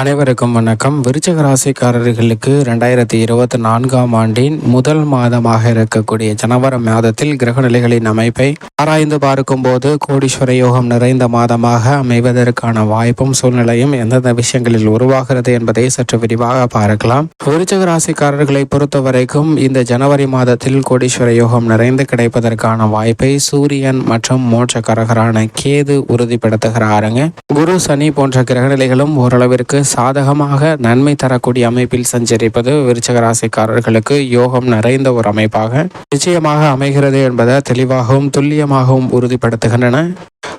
அனைவருக்கும் வணக்கம். விருச்சக ராசிக்காரர்களுக்கு ரெண்டாயிரத்தி இருபத்தி நான்காம் ஆண்டின் முதல் மாதமாக இருக்கக்கூடிய ஜனவரி மாதத்தில் கிரகநிலைகளின் அமைப்பை ஆராய்ந்து பார்க்கும்போது கோடீஸ்வர யோகம் நிறைந்த மாதமாக அமைவதற்கான வாய்ப்பும் சூழ்நிலையும் எந்தெந்த விஷயங்களில் உருவாகிறது என்பதை சற்று விரிவாக பார்க்கலாம். விருச்சக ராசிக்காரர்களை பொறுத்தவரைக்கும் இந்த ஜனவரி மாதத்தில் கோடீஸ்வர யோகம் நிறைந்து கிடைப்பதற்கான வாய்ப்பை சூரியன் மற்றும் மோட்சக்காரகரான கேது உறுதிப்படுத்துகிறாருங்க. குரு சனி போன்ற கிரகநிலைகளும் ஓரளவிற்கு சாதகமாக நன்மை தரக்கூடிய அமைப்பில் சஞ்சரிப்பது விருச்சக ராசிக்காரர்களுக்கு யோகம் நிறைந்த ஒரு அமைப்பாக. நிச்சயமாக அமைகிறது என்பதை தெளிவாகவும் துல்லியமாகவும் உறுதிப்படுத்துகின்றன.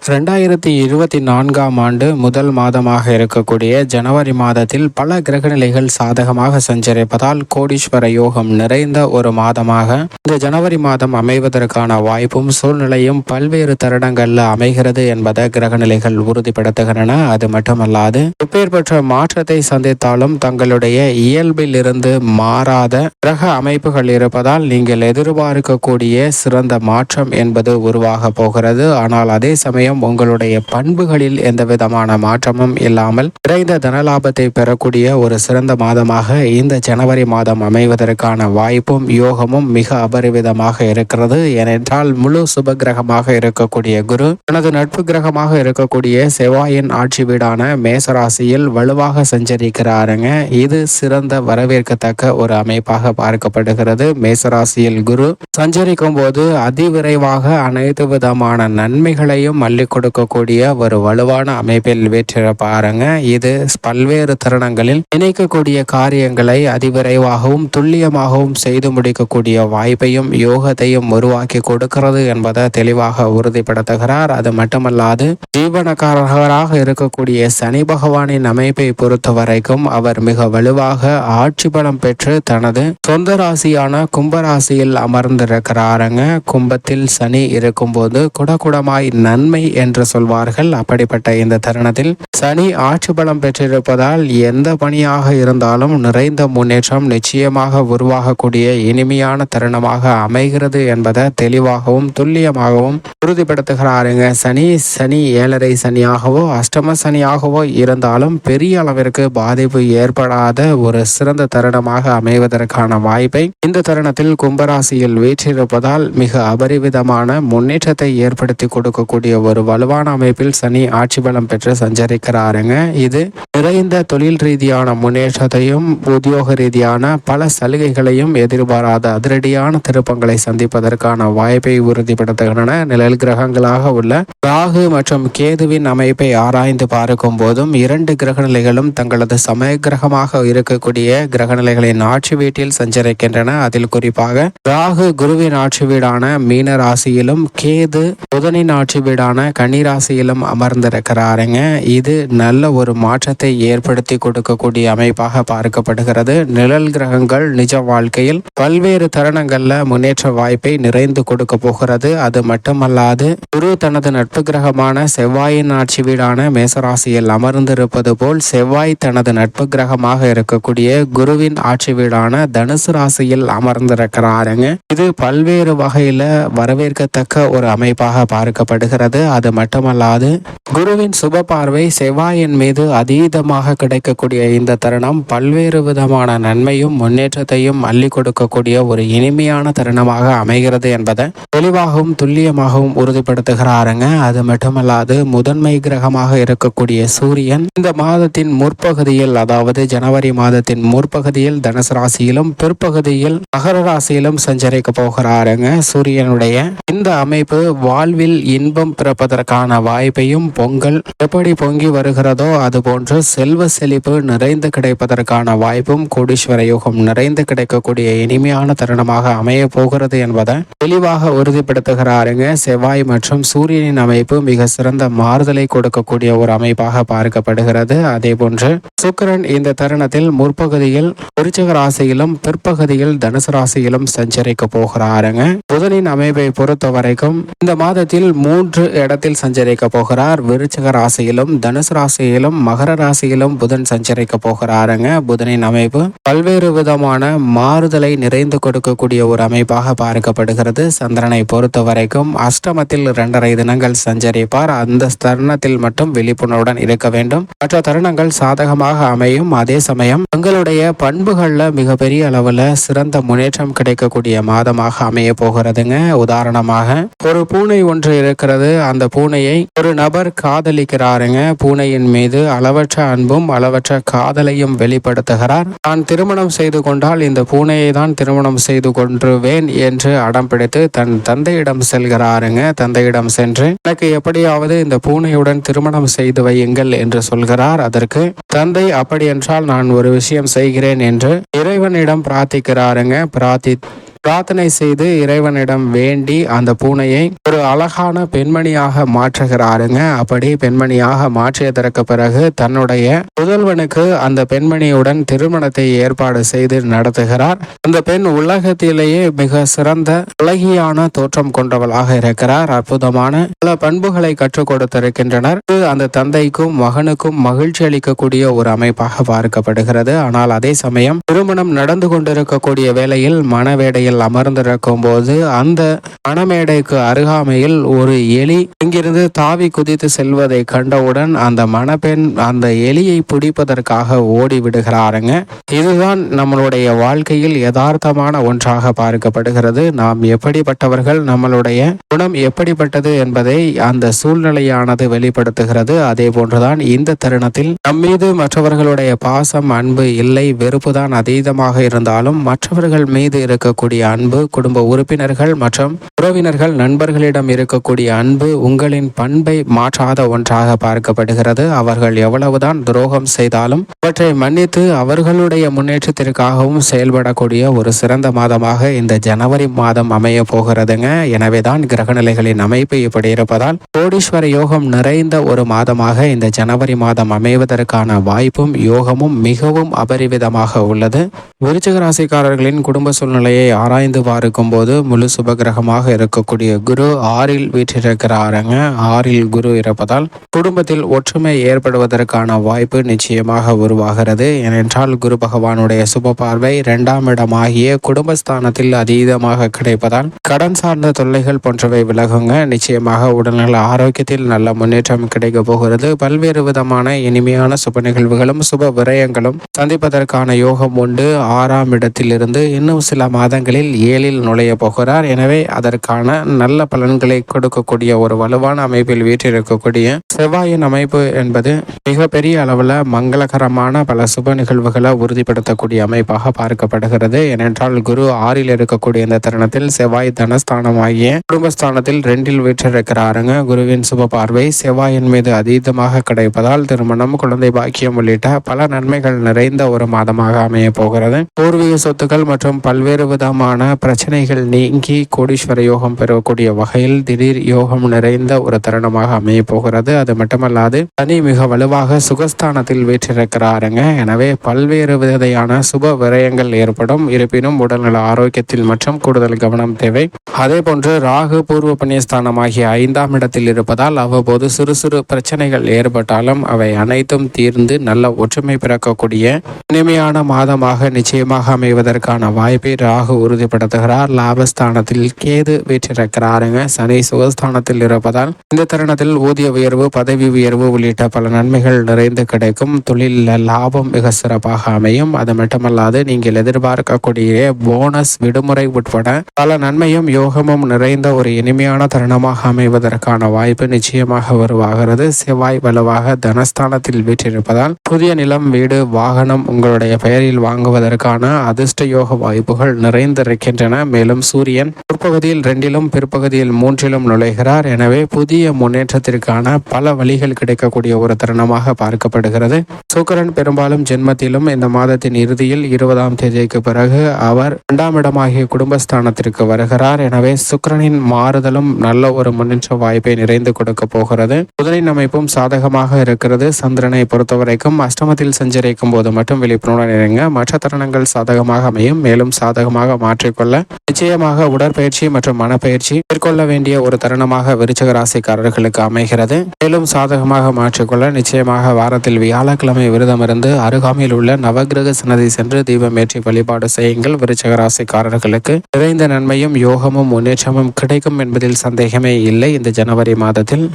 ரெண்டாயிரத்தி இருபத்தி நான்காம் ஆண்டு முதல் மாதமாக இருக்கக்கூடிய ஜனவரி மாதத்தில் பல கிரகநிலைகள் சாதகமாக சஞ்சரிப்பதால் கோடீஸ்வர யோகம் நிறைந்த ஒரு மாதமாக இந்த ஜனவரி மாதம் அமைவதற்கான வாய்ப்பும் சூழ்நிலையும் பல்வேறு தருணங்களில் அமைகிறது என்பதை கிரகநிலைகள் உறுதிப்படுத்துகின்றன. அது மட்டுமல்லாது இப்பேற்பட்ட மாற்றத்தை சந்தித்தாலும் தங்களுடைய இயல்பில் இருந்து மாறாத கிரக அமைப்புகள் இருப்பதால் நீங்கள் எதிர்பார்க்கக்கூடிய சிறந்த மாற்றம் என்பது உருவாக போகிறது. ஆனால் அதே சமயம் உங்களுடைய பண்புகளில் எந்த விதமான மாற்றமும் இல்லாமல் விரைந்த தனலாபத்தை பெறக்கூடிய ஒரு சிறந்த மாதமாக இந்த ஜனவரி மாதம் அமைவதற்கான வாய்ப்பும் யோகமும் மிக அபரிவிதமாக இருக்கிறது. ஏனென்றால் முழு சுப கிரகமாக இருக்கக்கூடிய குரு தனது நட்பு கிரகமாக இருக்கக்கூடிய செவ்வாயின் ஆட்சி வீடான மேசராசியில் வலுவாக சஞ்சரிக்கிறாருங்க. இது சிறந்த வரவேற்கத்தக்க ஒரு அமைப்பாக பார்க்கப்படுகிறது. மேசராசியில் குரு சஞ்சரிக்கும் போது அதிவிரைவாக அனைத்து விதமான நன்மைகளையும் அள்ளி கொடுக்கக்கூடிய ஒரு வலுவான அமைப்பில் வீற்றிருப்பாருங்க. இது பல்வேறு தருணங்களில் நினைக்கக்கூடிய காரியங்களை அதிவிரைவாகவும் துல்லியமாகவும் செய்து முடிக்கக்கூடிய வாய்ப்பையும் யோகத்தையும் உருவாக்கி கொடுக்கிறது என்பதை தெளிவாக உறுதிப்படுத்துகிறார். அது மட்டுமல்லாது ஜீவனக்காரராக இருக்கக்கூடிய சனி பகவானின் அமைப்பை பொறுத்த வரைக்கும் அவர் மிக வலுவாக ஆட்சி பலம் பெற்று தனது சொந்த ராசியான கும்பராசியில் அமர்ந்திருக்கிறாருங்க. கும்பத்தில் சனி இருக்கும்போது குடகுடமாய் நன்மை என்று சொல்வார்கள். அப்படிப்பட்ட இந்த தருணத்தில் சனி ஆட்சி பலம் பெற்றிருப்பதால் எந்த பணியாக இருந்தாலும் நிறைந்த முன்னேற்றம் நிச்சயமாக உருவாகக்கூடிய இனிமையான தருணமாக அமைகிறது என்பதை தெளிவாகவும் துல்லியமாகவும் உறுதிப்படுத்துகிறாருங்க. சனி சனி ஏழரை சனியாகவோ அஷ்டம சனியாகவோ இருந்தாலும் பெரிய அளவிற்கு பாதிப்பு ஏற்படாத ஒரு சிறந்த தருணமாக அமைவதற்கான வாய்ப்பை இந்த தருணத்தில் கும்பராசியில் வீற்றிருப்பதால் மிக அபரிவிதமான முன்னேற்றத்தை ஏற்படுத்தி கொடுக்கக்கூடிய ஒரு வலுவான அமைப்பில் சனி ஆட்சி பலம் பெற்று சஞ்சரிக்கிறாருங்க. இது நிறைந்த தொழில் ரீதியான முன்னேற்றத்தையும் உத்தியோக ரீதியான பல சலுகைகளையும் எதிர்பாராத அதிரடியான திருப்பங்களை சந்திப்பதற்கான வாய்ப்பை உறுதிப்படுத்துகின்றன. நிழல் கிரகங்களாக உள்ள ராகு மற்றும் கேதுவின் அமைப்பை ஆராய்ந்து பார்க்கும் போதும் இரண்டு கிரகநிலைகளும் தங்களது சமய கிரகமாக இருக்கக்கூடிய கிரகநிலைகளின் ஆட்சி வீட்டில் சஞ்சரிக்கின்றன. அதில் குறிப்பாக ராகு குருவின் ஆட்சி வீடான மீன ராசியிலும் கேது புதனின் ஆட்சி வீடான கன்னி ராசியிலும் அமர்ந்திருக்கிறாருங்க. இது நல்ல ஒரு மாற்றத்தை ஏற்படுத்தி கொடுக்கக்கூடிய அமைப்பாக பார்க்கப்படுகிறது. நிழல் கிரகங்கள் நிஜ வாழ்க்கையில் பல்வேறு தருணங்கள்ல முன்னேற்ற வாய்ப்பை நிறைந்து கொடுக்க போகிறது. அது மட்டுமல்லாது குரு தனது நட்பு கிரகமான செவ்வாயின் ஆட்சி வீடான மேசராசியில் அமர்ந்திருப்பது போல் செவ்வாய் தனது நட்பு கிரகமாக இருக்கக்கூடிய குருவின் ஆட்சி வீடான தனுசு ராசியில் அமர்ந்திருக்கிறாருங்க. இது பல்வேறு வகையில வரவேற்கத்தக்க ஒரு அமைப்பாக பார்க்கப்படுகிறது. அது மட்டுமல்லாது குருவின் சுப பார்வை செவ்வாயின் மீது அதீதமாக கிடைக்கக்கூடிய இந்த தருணம் பல்வேறு விதமான நன்மையும் முன்னேற்றத்தையும் அள்ளி கொடுக்கக்கூடிய ஒரு இனிமையான தருணமாக அமைகிறது என்பதை தெளிவாகவும் துல்லியமாகவும் உறுதிப்படுத்துகிறாருங்க. அது மட்டுமல்லாது முதன்மை கிரகமாக இருக்கக்கூடிய சூரியன் இந்த மாதத்தின் முற்பகுதியில் அதாவது ஜனவரி மாதத்தின் முற்பகுதியில் தனுசு ராசியிலும் பிற்பகுதியில் மகர ராசியிலும் சஞ்சரிக்க போகிறாருங்க. சூரியனுடைய இந்த அமைப்பு வாழ்வில் இன்பம் பிறப்பதற்கான வாய்ப்பையும் பொங்கல் எப்படி பொங்கி வருகிறதோ அதுபோன்று செல்வ செழிப்பு நிறைந்து கிடைப்பதற்கான வாய்ப்பும் கோடீஸ்வர யோகம் நிறைந்து கிடைக்கக்கூடிய இனிமையான தருணமாக அமைய போகிறது என்பதை தெளிவாக உறுதிப்படுத்துகிறாருங்க. செவ்வாய் மற்றும் சூரியனின் அமைப்பு மிக சிறந்த மாறுதலை கொடுக்கக்கூடிய ஒரு அமைப்பாக பார்க்கப்படுகிறது. அதே போன்று சுக்கரன் இந்த தருணத்தில் முற்பகுதியில் விருச்சிக ராசியிலும் பிற்பகுதியில் தனுசு ராசியிலும் சஞ்சரிக்க போகிறாருங்க. புதனின் அமைப்பை பொறுத்த வரைக்கும் இந்த மாதத்தில் மூன்று இடத்தில் இடத்தில் சஞ்சரிக்க போகிறார். விருச்சக ராசியிலும் தனுசு ராசியிலும் மகர ராசியிலும் புதன் சஞ்சரிக்க போகிறாருங்க. புதனின் அமைப்பு பல்வேறு விதமான மாறுதலை நிறைந்து கொடுக்கக்கூடிய ஒரு அமைப்பாக பார்க்கப்படுகிறது. சந்திரனை பொறுத்த வரைக்கும் அஷ்டமத்தில் இரண்டரை தினங்கள் சஞ்சரிப்பார். அந்த தருணத்தில் மட்டும் விழிப்புணர்வுடன் இருக்க வேண்டும். மற்ற தருணங்கள் சாதகமாக அமையும். அதே சமயம் தங்களுடைய பண்புகள்ல மிகப்பெரிய அளவுல சிறந்த முன்னேற்றம் கிடைக்கக்கூடிய மாதமாக அமைய போகிறதுங்க. உதாரணமாக ஒரு பூனை ஒன்று இருக்கிறது. அந்த பூனையை ஒரு நபர் காதலிக்கிறாருங்க. பூனையின் மீது அளவற்ற அன்பும் அளவற்ற காதலையும் வெளிப்படுத்துகிறார். நான் திருமணம் செய்து கொண்டால் இந்த பூனையை தான் திருமணம் செய்து கொன்றுவேன் என்று அடம் பிடித்து தன் தந்தையிடம் செல்கிறாருங்க. தந்தையிடம் சென்று எனக்கு எப்படியாவது இந்த பூனையுடன் திருமணம் செய்து வையுங்கள் என்று சொல்கிறார். அதற்கு தந்தை அப்படி என்றால் நான் ஒரு விஷயம் செய்கிறேன் என்று இறைவனிடம் பிரார்த்திக்கிறாருங்க. பிரார்த்தி பிரார்த்தனை செய்து இறைவனிடம் வேண்டி அந்த பூனையை ஒரு அழகான பெண்மணியாக மாற்றுகிறாருங்க. அப்படி பெண்மணியாக மாற்றியதற்கு பிறகு தன்னுடைய முதல்வனுக்கு அந்த பெண்மணியுடன் திருமணத்தை ஏற்பாடு செய்து நடத்துகிறார். அந்த பெண் உலகத்திலேயே மிக சிறந்த உலகியான தோற்றம் கொண்டவளாக இருக்கிறார். அற்புதமான பல பண்புகளை கற்றுக் கொடுத்திருக்கின்றனர். இது அந்த தந்தைக்கும் மகனுக்கும் மகிழ்ச்சி அளிக்கக்கூடிய ஒரு அமைப்பாக பார்க்கப்படுகிறது. ஆனால் அதே சமயம் திருமணம் நடந்து கொண்டிருக்கக்கூடிய வேளையில் மனவேடையில் மேடையில் அமர்ந்திருக்கும் போது அந்த மணமேடைக்கு அருகாமையில் ஒரு எலி இங்கிருந்து தாவி குதித்து செல்வதை கண்டவுடன் அந்த மணப்பெண் அந்த எலியை பிடிப்பதற்காக ஓடி விடுகிறாருங்க. இதுதான் நம்மளுடைய வாழ்க்கையில் யதார்த்தமான ஒன்றாக பார்க்கப்படுகிறது. நாம் எப்படிப்பட்டவர்கள் நம்மளுடைய குணம் எப்படிப்பட்டது என்பதை அந்த சூழ்நிலையானது வெளிப்படுத்துகிறது. அதே போன்றுதான் இந்த தருணத்தில் நம்மீது மற்றவர்களுடைய பாசம் அன்பு இல்லை வெறுப்புதான் அதீதமாக இருந்தாலும் மற்றவர்கள் மீது இருக்கக்கூடிய அன்பு குடும்ப உறுப்பினர்கள் மற்றும் உறவினர்கள் நண்பர்களிடம் இருக்கக்கூடிய அன்பு உங்களின் பண்பை மாற்றாத ஒன்றாக பார்க்கப்படுகிறது. அவர்கள் எவ்வளவுதான் துரோகம் செய்தாலும் அவற்றை மன்னித்து அவர்களுடைய முன்னேற்றத்திற்காகவும் செயல்படக்கூடிய ஒரு சிறந்த மாதமாக இந்த ஜனவரி மாதம் அமைய போகிறதுங்க. எனவேதான் கிரகநிலைகளின் அமைப்பு இப்படி இருப்பதால் கோடீஸ்வர யோகம் நிறைந்த ஒரு மாதமாக இந்த ஜனவரி மாதம் அமைவதற்கான வாய்ப்பும் யோகமும் மிகவும் அபரிவிதமாக உள்ளது. விருச்சிக ராசிக்காரர்களின் குடும்ப சூழ்நிலையை ஆராய்ந்து பார்க்கும் போது முழு சுபகிரகமாக இருக்கக்கூடிய குரு ஆறில் வீற்றிருக்கிறாருங்க. ஆறில் குரு இருப்பதால் குடும்பத்தில் ஒற்றுமை ஏற்படுவதற்கான வாய்ப்பு நிச்சயமாக உருவாகிறது. ஏனென்றால் குரு பகவானுடைய சுப பார்வை இரண்டாம் இடமாகிய குடும்பஸ்தானத்தில் அதீதமாக கிடைப்பதால் கடன் சார்ந்த தொல்லைகள் போன்றவை விலகுங்க. நிச்சயமாக உடல்நல ஆரோக்கியத்தில் நல்ல முன்னேற்றம் கிடைக்க போகிறது. பல்வேறு விதமான இனிமையான சுப நிகழ்வுகளும் சுப விரயங்களும் சந்திப்பதற்கான யோகம் உண்டு. ஆறாம் இடத்திலிருந்து இன்னும் சில மாதங்களில் ஏழில் நுழைய போகிறார். எனவே அதற்கான நல்ல பலன்களை கொடுக்கக்கூடிய ஒரு வலுவான அமைப்பில் வீற்றிருக்கக்கூடிய செவ்வாயின் அமைப்பு என்பது மிகப்பெரிய அளவில் மங்களகரமான பல சுப நிகழ்வுகளை உறுதிப்படுத்தக்கூடிய அமைப்பாக பார்க்கப்படுகிறது. ஏனென்றால் குரு ஆறில் இருக்கக்கூடிய இந்த தருணத்தில் செவ்வாய் தனஸ்தானமாகிய குடும்பஸ்தானத்தில் ரெண்டில் வீற்றிருக்கிறாருங்க. குருவின் சுப பார்வை செவ்வாயின் மீது அதீதமாக கிடைப்பதால் திருமணம் குழந்தை பாக்கியம் உள்ளிட்ட பல நன்மைகள் நிறைந்த ஒரு மாதமாக அமைய போகிறது. பூர்வீக சொத்துக்கள் மற்றும் பல்வேறு விதமான பிரச்சனைகள் நீங்கி கோடீஸ்வர யோகம் பெறக்கூடிய வகையில் திடீர் யோகம் நிறைந்த ஒரு தருணமாக அமைய போகிறது. அது மட்டுமல்லாது சனி மிக வலுவாக சுகஸ்தானத்தில் வீற்றிருக்கிறாருங்க. எனவே பல்வேறு விதையான சுப விரயங்கள் ஏற்படும். இருப்பினும் உடல்நல ஆரோக்கியத்தில் மற்றும் கூடுதல் கவனம் தேவை. அதே போன்று ராகு பூர்வ புண்ணியஸ்தானமாகிய ஐந்தாம் இடத்தில் இருப்பதால் அவ்வப்போது சிறு சிறு பிரச்சனைகள் ஏற்பட்டாலும் அவை அனைத்தும் தீர்ந்து நல்ல ஒற்றுமை பிறக்கக்கூடிய இனிமையான மாதமாக நிச்சயமாக அமைவதற்கான வாய்ப்பை ராகு உறுதிப்படுத்துகிறார். லாபஸ்தானத்தில் கேது வீற்றிருக்கிறாருங்க. சனி சுகஸ்தானத்தில் இருப்பதால் இந்த தருணத்தில் ஊதிய உயர்வு பதவி உயர்வு உள்ளிட்ட பல நன்மைகள் நிறைந்து கிடைக்கும். தொழிலில் லாபம் மிக சிறப்பாக அமையும். அது மட்டுமல்லாது நீங்கள் எதிர்பார்க்கக்கூடிய போனஸ் விடுமுறை உட்பட பல நன்மையும் யோகமும் நிறைந்த ஒரு இனிமையான தருணமாக அமைவதற்கான வாய்ப்பு நிச்சயமாக உருவாகிறது. செவ்வாய் வலுவாக தனஸ்தானத்தில் வீற்றிருப்பதால் புதிய நிலம் வீடு வாகனம் உங்களுடைய பெயரில் வாங்குவதற்கான அதிர்ஷ்ட யோக வாய்ப்புகள் நிறைந்த இருக்கின்றன. மேலும் சூரியன் முற்பகுதியில் ரெண்டிலும் பிற்பகுதியில் மூன்றிலும் நுழைகிறார். எனவே புதிய முன்னேற்றத்திற்கான பல வழிகள் கிடைக்கக்கூடிய ஒரு தருணமாக பார்க்கப்படுகிறது. சுக்கரன் பெரும்பாலும் ஜென்மத்திலும் இந்த மாதத்தின் இறுதியில் இருபதாம் தேதிக்கு பிறகு அவர் இரண்டாம் இடமாகிய குடும்பஸ்தானத்திற்கு வருகிறார். எனவே சுக்கரனின் மாறுதலும் நல்ல ஒரு முன்னேற்ற வாய்ப்பை நிறைந்து கொடுக்க போகிறது. புதனின் அமைப்பும் சாதகமாக இருக்கிறது. சந்திரனை பொறுத்தவரைக்கும் அஷ்டமத்தில் சஞ்சரிக்கும் போது மட்டும் விழிப்புணர்வு இருங்க மற்ற தருணங்கள் சாதகமாக அமையும். மேலும் சாதகமாக மாற்ற மாற்றிக்கொள்ள நிச்சயமாக உடற்பயிற்சி மற்றும் மனப்பயிற்சி மேற்கொள்ள வேண்டிய ஒரு தருணமாக விருச்சக ராசிக்காரர்களுக்கு அமைகிறது. மேலும் சாதகமாக மாற்றிக்கொள்ள நிச்சயமாக வாரத்தில் வியாழக்கிழமை விரதம் இருந்து அருகாமையில் உள்ள நவகிரக சன்னதி சென்று தீபம் ஏற்றி வழிபாடு செய்யுங்கள். விருச்சக ராசிக்காரர்களுக்கு நிறைந்த நன்மையும் யோகமும் முன்னேற்றமும் கிடைக்கும் என்பதில் சந்தேகமே இல்லை. இந்த ஜனவரி மாதத்தில்